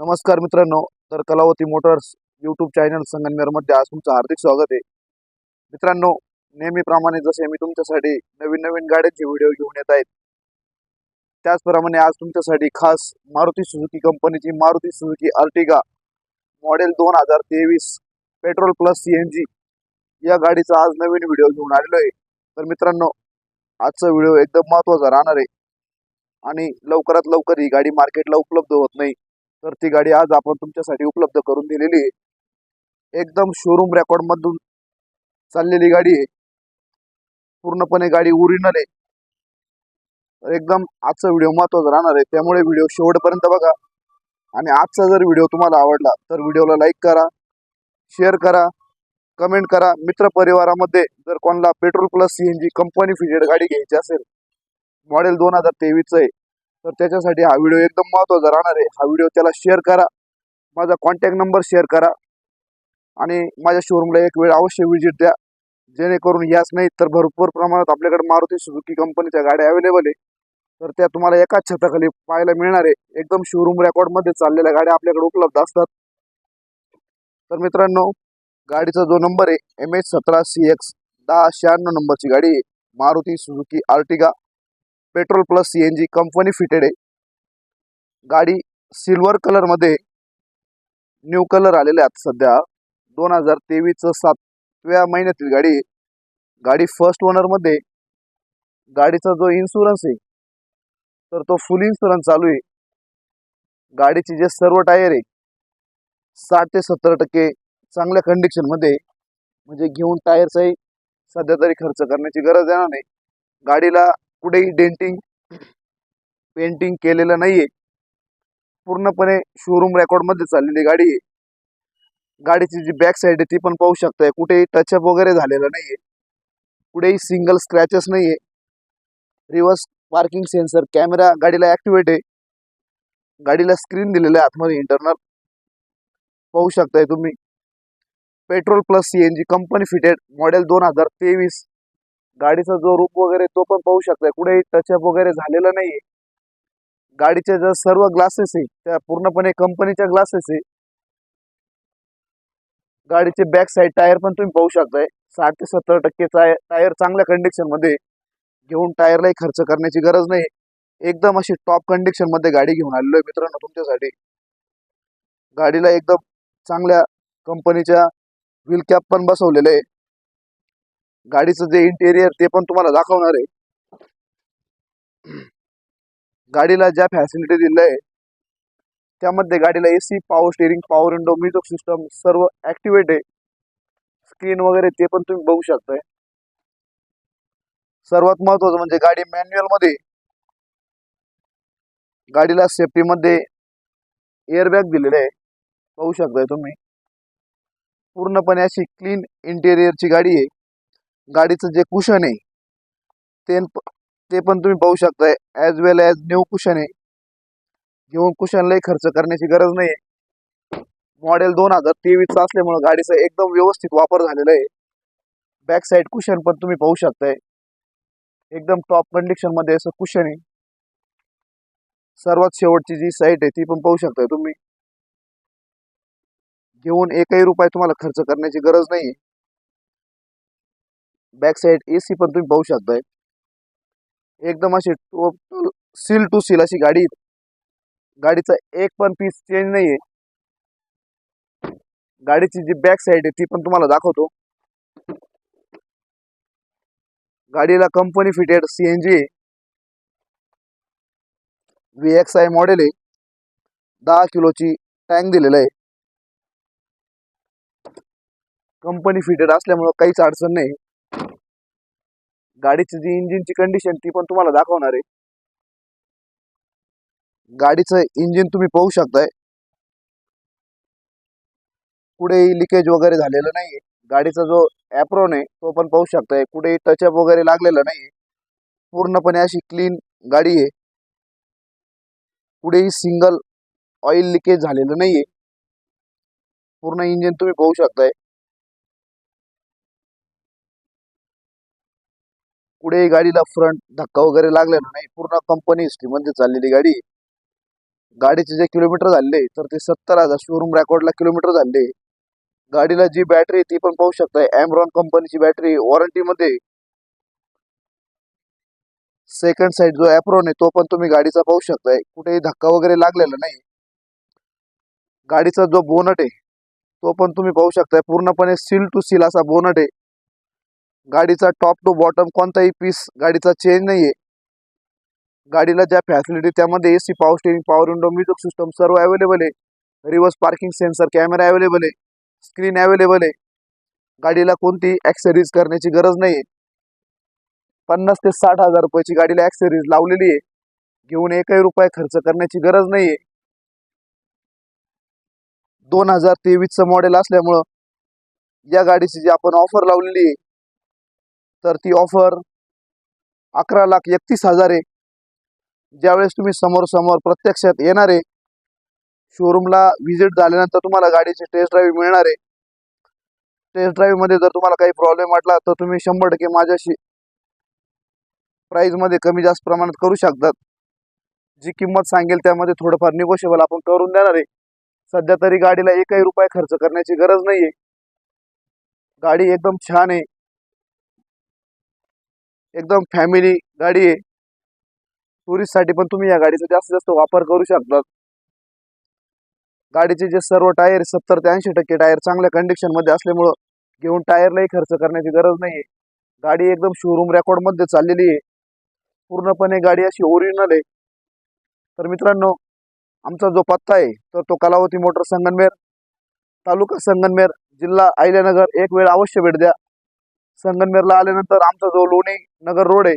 नमस्कार मित्रांनो तर कलावती मोटर्स यूट्यूब चॅनल संगमनेरमध्ये आज तुमचं हार्दिक स्वागत आहे. मित्रांनो नेहमीप्रमाणे जसे मी तुमच्यासाठी नवीन नवीन गाड्यांचे व्हिडिओ घेऊन येत आहेत त्याचप्रमाणे आज तुमच्यासाठी खास मारुती सुझुकी कंपनीची मारुती सुझुकी अर्टिगा मॉडेल दोन हजार तेवीस petrol plus C N G या गाडीचा आज नवीन व्हिडिओ घेऊन आलेलो आहे. तर मित्रांनो आजचा व्हिडिओ एकदम महत्त्वाचा राहणार आहे आणि लवकरात लवकर ही गाडी मार्केटला उपलब्ध होत नाही. तर ती गाडी आज आपण तुमच्यासाठी उपलब्ध करून दिलेली आहे. एकदम शोरूम रेकॉर्ड मधून चाललेली गाडी आहे. पूर्णपणे गाडी ओरिजिनल आहे. एकदम आजचा व्हिडिओ महत्त्वाचा राहणार आहे. त्यामुळे व्हिडिओ शेवटपर्यंत बघा. आणि आजचा जर व्हिडिओ तुम्हाला आवडला तर व्हिडिओला लाईक करा शेअर करा कमेंट करा. मित्र परिवारामध्ये जर कोणाला petrol plus C N G company fitted गाडी घ्यायची असेल मॉडेल दोन हजार तेवीसचं आहे. तर त्याच्यासाठी हा व्हिडिओ एकदम महत्त्वाचा राहणार आहे. हा व्हिडिओ त्याला शेअर करा. माझा कॉन्टॅक्ट नंबर शेअर करा. आणि माझ्या शोरूमला एक वेळ अवश्य विजिट द्या. जेणेकरून याच नाही तर भरपूर प्रमाणात आपल्याकडे मारुती सुझुकी कंपनीच्या गाड्या अवेलेबल आहे. तर त्या तुम्हाला एकाच छताखाली पाहायला मिळणार आहे. एकदम शोरूम रेकॉर्डमध्ये चाललेल्या गाड्या आपल्याकडे उपलब्ध असतात. तर मित्रांनो गाडीचा जो नंबर आहे एम एच सतरा सी एक्स दहा शहाण्णव नंबरची गाडी आहे. Maruti Suzuki Ertiga. Petrol plus C N G company fitted आहे. गाडी सिल्वर कलरमध्ये न्यू कलर आलेले आहेत सध्या. दोन हजार तेवीसचं सातव्या महिन्यातील गाडी आहे. गाडी फर्स्ट ओनरमध्ये गाडीचा जो इन्शुरन्स आहे तर तो फुल इन्शुरन्स चालू आहे. गाडीचे जे सर्व टायर आहे साठ ते सत्तर टक्के चांगल्या कंडिशनमध्ये म्हणजे घेऊन टायरचाही सध्या तरी खर्च करण्याची गरज येणार नाही. गाडीला कुठेही डेंटिंग पेंटिंग केलेलं नाहीये. पूर्णपणे शोरूम रेकॉर्डमध्ये चाललेली गाडी आहे. गाडीची जी बॅक साईड आहे ती पण पाहू शकताय. कुठेही टचअप वगैरे झालेलं नाहीये. कुठेही सिंगल स्क्रॅचेस नाहीये. रिव्हर्स पार्किंग सेन्सर कॅमेरा गाडीला ऍक्टिव्हेट आहे. गाडीला स्क्रीन दिलेलं आहे आतमध्ये इंटरनल पाहू शकताय तुम्ही. Petrol plus C N G company fitted model दोन हजार तेवीस. गाडीचा जो रूप वगैरे तो पण पाहू शकताय. कुठेही टचअप वगैरे झालेला नाहीये. गाडीचे जर सर्व ग्लासेस आहे त्या पूर्णपणे कंपनीच्या ग्लासेस आहे गाडीचे बॅक साईड टायर पण तुम्ही पाहू शकताय. साठ ते सत्तर टक्के टायर चांगल्या कंडिशनमध्ये घेऊन टायरलाही खर्च करण्याची गरज नाही एकदम अशी टॉप कंडिशनमध्ये गाडी घेऊन आलेलो आहे मित्रांनो तुमच्यासाठी. गाडीला एकदम चांगल्या कंपनीच्या व्हील कॅप पण बसवलेलं आहे. गाडीचं जे इंटेरियर ते पण तुम्हाला दाखवणार आहे. गाडीला ज्या फॅसिलिटी दिल्या आहे त्यामध्ये गाडीला AC power steering power window music system सर्व ऍक्टिवेट आहे. स्क्रीन वगैरे ते पण तुम्ही बघू शकताय. सर्वात महत्वाचं म्हणजे गाडी मॅन्युअलमध्ये गाडीला सेफ्टी मध्ये एअरबॅग दिलेले आहे. पाहू शकताय तुम्ही. पूर्णपणे अशी क्लीन इंटेरियरची गाडी आहे. गाडीचं जे कुशन आहे ते ते पण तुम्ही पाहू शकताय. As well as new cushion आहे. घेऊन कुशनलाही खर्च करण्याची गरज नाही मॉडेल दोन हजार तेवीसचा असल्यामुळं गाडीचा एकदम व्यवस्थित वापर झालेला आहे. बॅक साईड कुशन पण तुम्ही पाहू शकताय. एकदम टॉप कंडिशनमध्ये असं कुशन आहे. सर्वात शेवटची जी साईट आहे ती पण पाहू शकताय तुम्ही. घेऊन एकही रुपये तुम्हाला खर्च करण्याची गरज नाही बॅक साईड एसी पण तुम्ही पाहू शकताय. एकदम अशी टोटल सील टू सील अशी गाडी गाडीचा एक पण पीस चेंज नाहीये. गाडीची जी बॅक साईड आहे ती पण तुम्हाला दाखवतो. गाडीला कंपनी फिटेड सीएनजी आहे. व्ही एक्स आय मॉडेल आहे. दहा किलोची टँक दिलेला आहे. कंपनी फिटेड असल्यामुळं काहीच अडचण नाही. गाडीची जी इंजिनची कंडिशन ती पण तुम्हाला दाखवणार आहे. गाडीचं इंजिन तुम्ही पाहू शकताय. कुठेही लिकेज वगैरे झालेलं नाही गाडीचा जो ॲप्रॉन आहे तो पण पाहू शकताय. कुठेही टचअप वगैरे लागलेलं नाही पूर्णपणे अशी क्लीन गाडी आहे. कुठेही सिंगल ऑइल लिकेज झालेलं नाहीये. पूर्ण इंजिन तुम्ही पाहू शकताय. कुठेही गाडीला फ्रंट धक्का वगैरे लागलेला नाही. पूर्ण कंपनी हिस्ट्री चाललेली गाडी. गाडीचे जे किलोमीटर झाले तर ते सत्तर हजार शोरूम रेकॉर्डला किलोमीटर झाले. गाडीला जी बॅटरी ती पण पाहू शकताय. एमरॉन कंपनीची बॅटरी वॉरंटीमध्ये सेकंड साईड जो ॲप्रोन आहे तो पण तुम्ही गाडीचा पाहू शकताय. कुठेही धक्का वगैरे लागलेला नाही. गाडीचा जो बोनट आहे तो पण तुम्ही पाहू शकताय. पूर्णपणे सील टू सील असा बोनट आहे. गाडीचा टॉप टू बॉटम कोणताही पीस गाडीचा चेंज नाही आहे गाडीला ज्या फॅसिलिटी त्यामध्ये AC power steering power window music system सर्व अवेलेबल आहे. Reverse parking sensor camera available आहे. स्क्रीन अवेलेबल आहे. गाडीला कोणती ॲक्सेरीज करण्याची गरज नाही पन्नास ते साठ हजार रुपयाची गाडीला ॲक्सेरीज लावलेली आहे. घेऊन एकही रुपये खर्च करण्याची गरज नाहीये. दोन हजार तेवीसचं मॉडेल असल्यामुळं या गाडीची जी आपण ऑफर लावलेली आहे तर ती ऑफर अकरा लाख एकतीस हजार आहे. ज्यावेळेस तुम्ही समोर समोर प्रत्यक्षात येणार आहे शोरूमला व्हिजिट झाल्यानंतर तुम्हाला गाडीची टेस्ट ड्राईव्ह मिळणार आहे. टेस्ट ड्राईव्हमध्ये जर तुम्हाला काही प्रॉब्लेम वाटला तर तुम्ही शंभर टक्के माझ्याशी प्राईजमध्ये कमी जास्त प्रमाणात करू शकतात. जी किंमत सांगेल त्यामध्ये थोडंफार निगोशिएबल आपण करून देणार आहे. सध्या तरी गाडीला एकही रुपये खर्च करण्याची गरज नाहीये. गाडी एकदम छान आहे. एकदम फॅमिली गाडी आहे. टुरिस्टसाठी पण तुम्ही या गाडीचा जास्तीत जास्त वापर करू शकतात. गाडीचे जे सर्व टायर सत्तर ते ऐंशी टक्के टायर चांगल्या कंडिशनमध्ये असल्यामुळं घेऊन टायरलाही खर्च करण्याची गरज नाही आहे गाडी एकदम शोरूम रेकॉर्डमध्ये चाललेली आहे. पूर्णपणे गाडी अशी ओरिजिनल आहे. तर मित्रांनो आमचा जो पत्ता आहे तर तो कलावती मोटर संगनमेर तालुका संगनमेर जिल्हा अहिल्यानगर. एक वेळ अवश्य भेट द्या. संगनमेरला आल्यानंतर आमचा जो लोणी नगर रोड आहे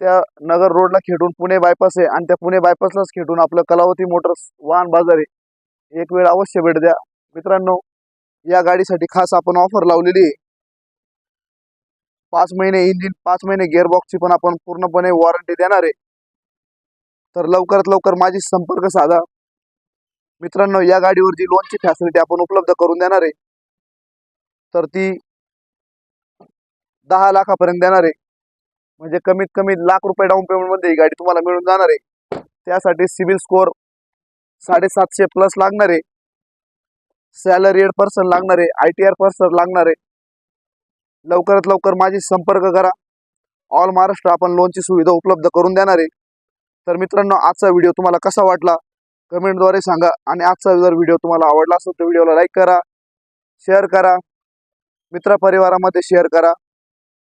त्या नगर रोडला खेटून पुणे बायपास आहे आणि त्या पुणे बायपासलाच खेटून आपलं कलावती मोटर्स वाहन बाजार आहे. एक वेळ अवश्य भेट द्या. मित्रांनो या गाडीसाठी खास आपण ऑफर लावलेली आहे. पाच महिने इंजिन पाच महिने गिअरबॉक्सची पण आपण पूर्णपणे वॉरंटी देणार आहे. तर लवकरात लवकर माझी संपर्क साधा. मित्रांनो या गाडीवर जी लोनची फॅसिलिटी आपण उपलब्ध करून देणार आहे. तर ती दहा लाखापर्यंत देणार आहे. म्हणजे कमीत कमी लाख रुपये डाऊन पेमेंटमध्ये ही गाडी तुम्हाला मिळून जाणार आहे. त्यासाठी सिबिल स्कोअर साडेसातशे प्लस लागणार आहे. सॅलरीड पर्सन लागणार आहे. आय टी आर पर्सन लागणार आहे. लवकरात लवकर माझी संपर्क करा. ऑल महाराष्ट्र आपण लोनची सुविधा उपलब्ध करून देणार आहे. तर मित्रांनो आजचा व्हिडिओ तुम्हाला कसा वाटला? कमेंटद्वारे सांगा. आणि आजचा जर व्हिडिओ तुम्हाला आवडला असेल तर व्हिडिओला लाईक करा. शेअर करा. मित्रपरिवारामध्ये शेअर करा.